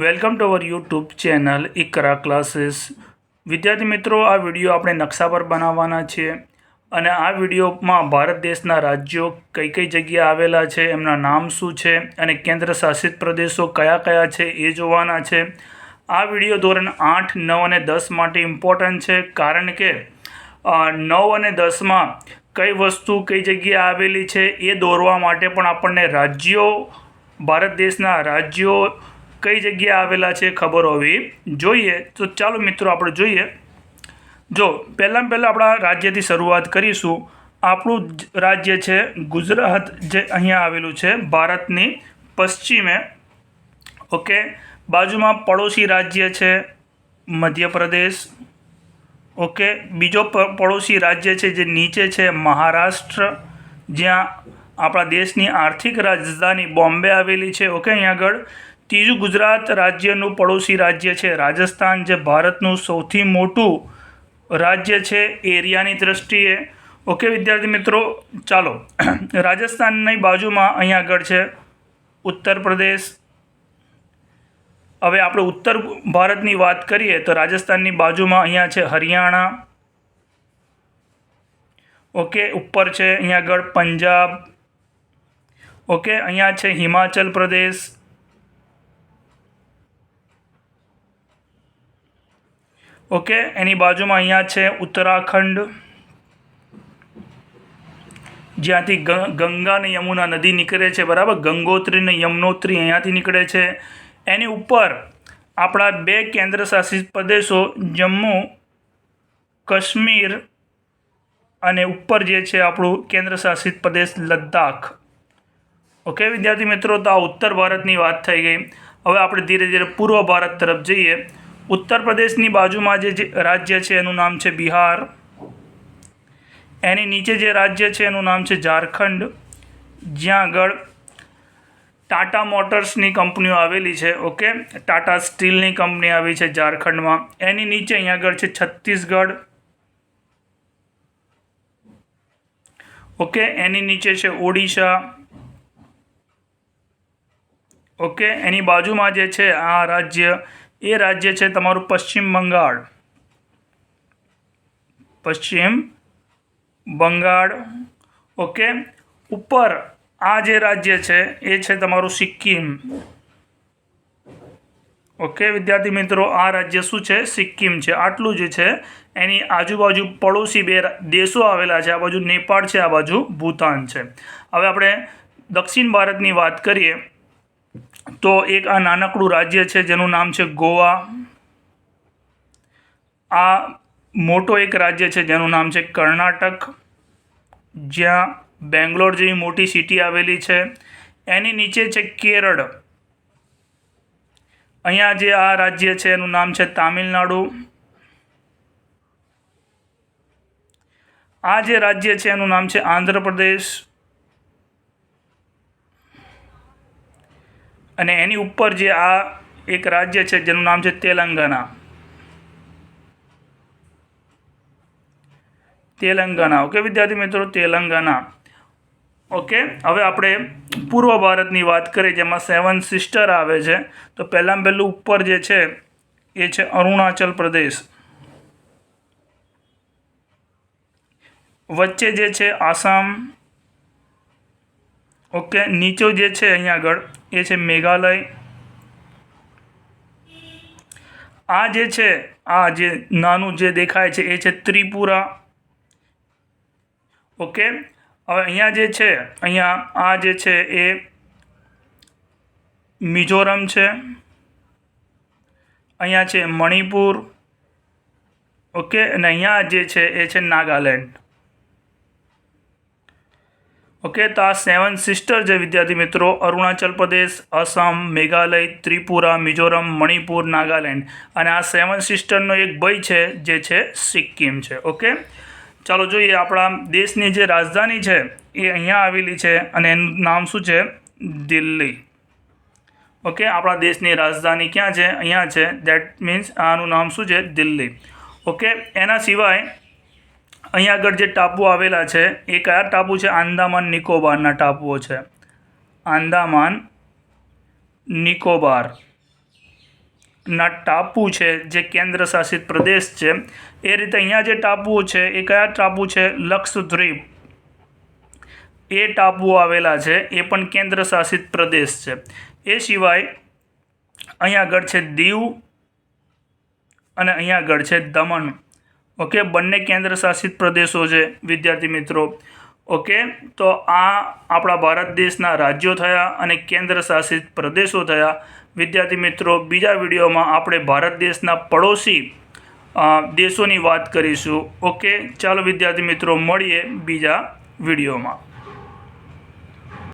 Welcome to our YouTube channel Iqra classes વિદ્યાર્થી મિત્રો, આ વીડિયો આપણે નકશા પર બનાવવાના છીએ અને આ વિડીયોમાં ભારત દેશના રાજ્યો કઈ કઈ જગ્યાએ આવેલા છે, એમના નામ શું છે અને કેન્દ્ર શાસિત પ્રદેશો કયા કયા છે એ જોવાના છે. આ વીડિયો ધોરણ આઠ, નવ અને દસ માટે ઇમ્પોર્ટન્ટ છે કારણ કે નવ અને દસમાં કઈ વસ્તુ કઈ જગ્યાએ આવેલી છે એ દોરવા માટે પણ આપણને રાજ્યો, ભારત દેશના રાજ્યો કઈ જગ્યાએ આવેલા છે ખબર હોવી? જોઈએ. તો ચાલો મિત્રો આપણે જોઈએ. જો પહેલાં પહેલાં આપણા રાજ્યથી શરૂઆત કરીશું. આપણું રાજ્ય છે ગુજરાત જે અહીંયા આવેલું છે ભારતની પશ્ચિમે. ઓકે? બાજુમાં પડોશી રાજ્ય છે મધ્યપ્રદેશ. ઓકે? બીજો પડોશી રાજ્ય છે જે નીચે છે મહારાષ્ટ્ર. જ્યાં આપણા દેશની આર્થિક રાજધાની બોમ્બે આવેલી છે. ઓકે, અહીં આગળ. ત્રીજું ગુજરાત રાજ્યનું પડોશી રાજ્ય છે. રાજસ્થાન જે ભારતનું સૌથી મોટું રાજ્ય છે એરિયાની દ્રષ્ટિએ. ઓકે વિદ્યાર્થી મિત્રો, ચાલો. રાજસ્થાનની બાજુમાં અહીં આગળ છે ઉત્તર પ્રદેશ. હવે આપણે ઉત્તર ભારતની વાત કરીએ તો રાજસ્થાનની બાજુમાં અહીંયા છે હરિયાણા. ઓકે ઉપર છે અહીંયા આગળ પંજાબ. ઓકે અહીંયા છે હિમાચલ પ્રદેશ. ઓકે એની બાજુમાં અહીંયા છે ઉત્તરાખંડ. જ્યાંથી ગંગા અને યમુના નદી નીકળે છે, બરાબર? ગંગોત્રી અને યમનોત્રી અહીંયાથી નીકળે છે. એની ઉપર આપણા બે કેન્દ્ર શાસિત પ્રદેશો, જમ્મુ, કાશ્મીર અને ઉપર જે છે આપણું કેન્દ્ર શાસિત પ્રદેશ લદ્દાખ. ઓકે વિદ્યાર્થી મિત્રો, તો આ ઉત્તર ભારતની વાત થઈ ગઈ. હવે આપણે ધીરે ધીરે પૂર્વ ભારત તરફ જઈએ. ઉત્તર પ્રદેશની બાજુમાં જે રાજ્ય છે એનું નામ છે બિહાર. એની નીચે જે રાજ્ય છે એનું નામ છે ઝારખંડ. જ્યાં આગળ ટાટા મોટર્સની કંપનીઓ આવેલી છે, ઓકે? ટાટા સ્ટીલની કંપની આવી છે ઝારખંડમાં. એની નીચે અહીંયા આગળ છે છત્તીસગઢ. ઓકે? એની નીચે છે ઓડિશા. ઓકે? એની બાજુમાં જે છે આ રાજ્ય એ રાજ્ય છે તમારું પશ્ચિમ બંગાળ. પશ્ચિમ બંગાળ. ઓકે? ઉપર આ જે રાજ્ય છે, એ છે તમારું સિક્કિમ. ઓકે, વિદ્યાર્થી મિત્રો, આ રાજ્ય શું છે? સિક્કિમ છે. આટલું જ છે. એની આજુબાજુ પડોશી બે દેશો આવેલા છે. આ બાજુ નેપાળ છે, આ બાજુ ભૂતાન છે. હવે આપણે દક્ષિણ ભારતની વાત કરીએ. તો એક આ નાનકડું રાજ્ય છે, જેનું નામ છે ગોવા. આ મોટો એક રાજ્ય છે, જેનું નામ છે કર્ણાટક. જ્યાં બેંગ્લોર જેવી મોટી સિટી આવેલી છે. એની નીચે છે કેરળ. અહીંયા જે આ રાજ્ય છે, એનું નામ છે તામિલનાડુ. આ જે રાજ્ય છે, એનું નામ છે આંધ્રપ્રદેશ. અને એની ઉપર જે આ એક રાજ્ય છે, જેનું નામ છે તેલંગાના તેલંગાણા, ઓકે વિદ્યાર્થી મિત્રો? તેલંગાના ઓકે, હવે આપણે પૂર્વ ભારતની વાત કરીએ, જેમાં સેવન સિસ્ટર આવે છે. તો પહેલાં પહેલું ઉપર જે છે, એ છે અરુણાચલ પ્રદેશ. વચ્ચે જે છે આસામ. ઓકે, નીચો જે છે અહીંયા આગળ એ છે મેઘાલય. આ જે છે, આ જે નાનું જે દેખાય છે, એ છે ત્રિપુરા. ઓકે? હવે અહીંયા જે છે, અહીંયા આ જે છે એ મિઝોરમ છે. અહીંયા છે મણિપુર. ઓકે? અને અહીંયા જે છે, એ છે નાગાલેન્ડ. ઓકે, તો આ સેવન સિસ્ટર છે વિદ્યાર્થી મિત્રો, અરુણાચલ પ્રદેશ, આસામ, મેઘાલય, ત્રિપુરા, મિઝોરમ, મણિપુર, નાગાલેન્ડ. અને આ સેવન સિસ્ટરનો એક ભાઈ છે, જે છે સિક્કિમ છે, ઓકે? ચાલો જોઈએ, આપણા દેશની જે રાજધાની છે, એ અહીંયા આવેલી છે, અને એનું નામ શું છે? દિલ્હી. ઓકે, આપણા દેશની રાજધાની ક્યાં છે? અહીંયા છે. દેટ મીન્સ આનું નામ શું છે? દિલ્હી. ઓકે, એના સિવાય અહીંયા આગળ જે ટાપુ આવેલા છે, એ કયા ટાપુ છે? આંદામાન નિકોબારના ટાપુઓ છે. આંદામાન નિકોબાર. ના ટાપુ છે જે કેન્દ્ર શાસિત પ્રદેશ છે, એ રીતે અહીંયા જે ટાપુઓ છે, એ કયા ટાપુ છે? લક્ષદ્વીપ. એ ટાપુઓ આવેલા છે, એ પણ કેન્દ્ર શાસિત પ્રદેશ છે. એ સિવાય અહીંયા આગળ છે દીવ અને અહીંયા આગળ છે દમણ. ઓકે, બંને કેન્દ્ર શાસિત પ્રદેશો છે, વિદ્યાર્થી મિત્રો. ઓકે, તો આ આપણા ભારત દેશના રાજ્યો થયા અને કેન્દ્ર શાસિત પ્રદેશો થયા. વિદ્યાર્થી મિત્રો, બીજા વિડીયોમાં આપણે ભારત દેશના પડોશી દેશોની વાત કરીશું. ઓકે, ચાલો વિદ્યાર્થી મિત્રો, મળીએ બીજા વિડીયોમાં.